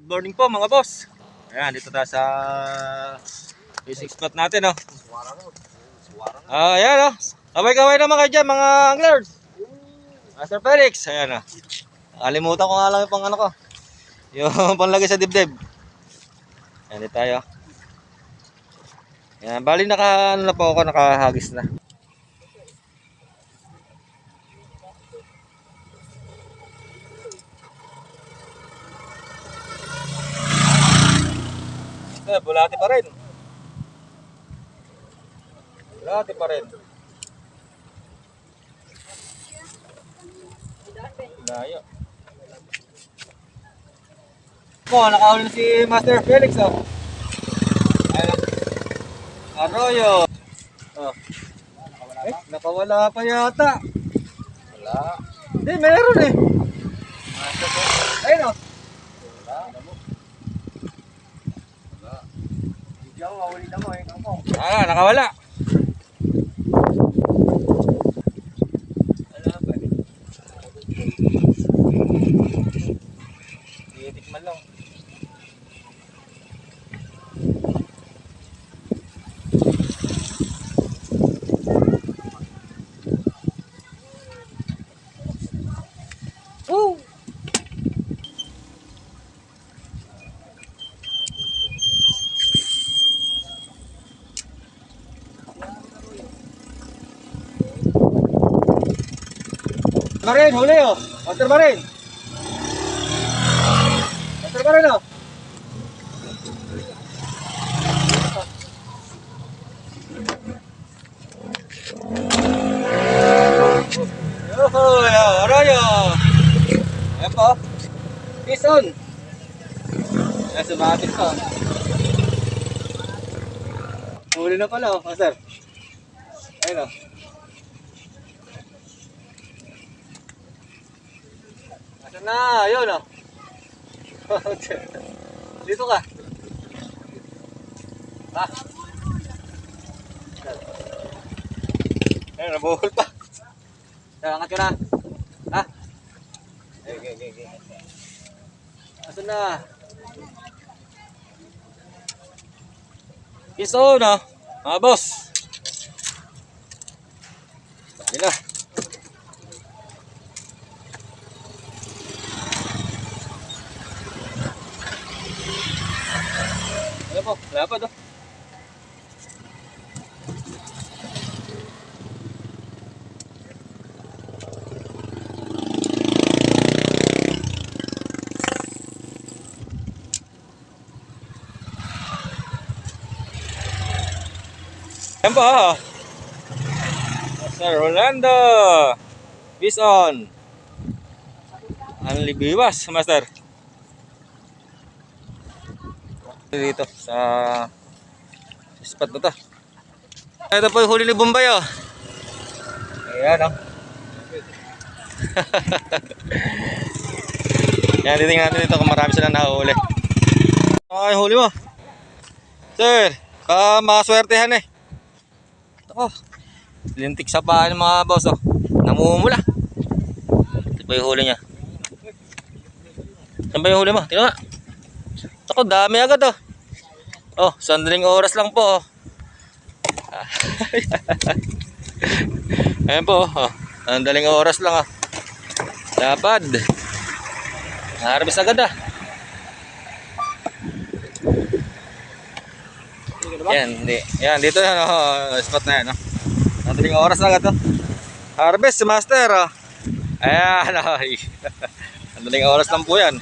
Good morning po mga boss. Ayan, dito tayo sa fishing spot natin, oh. Ah, ayan, oh. Kaway-kaway naman kayo dyan, mga anglers. Master Felix, ayan, oh. Kalimutan ko nga lang yung pang ano ko. Yung panlagay sa dibdib. Ayan, dito tayo. Ayan, bali naka, ano na po ako, nakahagis na. Eh, bulati pa rin. Bulati pa rin. Layo. Po, nakahuli na si Master Felix, oh. Ayan. Arroyo. Oh. Eh, nakawala pa yata. Wala. Hindi, meron eh. Ayun, oh. Ah, nakawala. Titikman lang. Marin, huli oh. Master Marin. Master Marin oh. Yoho, Arroyo. Ayan po. Pison. Ayan, pa. Huli na pala oh, Master. Ayun oh. Asan na? Ayun oh. Dito ka. Ha? Ayun, nabuhol pa. Angat ka na. Ha? Okay, okay, okay. Asan na? Piso, no? Mga boss. Dali na. Ano po? Lapad oh. Yan po oh. Sir Rolando. Bison. Ang libiwas, master. Dito sa spot na to. Ito po yung huli ni Bombay oh. Ayan oh. Yan, titingnan natin dito kung marami silang nahuli. Ano yung huli mo? Sir, ka makaswertehan eh. Ito lintik sa paa ng mga boss oh. Namumula. Ito pa yung huli niya. Saan ba yung huli mo? Tingnan nga. Ako, dami agad oh. Oh, sandaling oras lang po oh. Ayan po oh. Sandaling oras lang oh. Lapad. Harvest agad ah. Yan, hindi. Yan, dito yan oh, spot na yan oh. Sandaling oras lang ito. Harvest Master oh. Ayan oh. Sandaling oras lang po yan.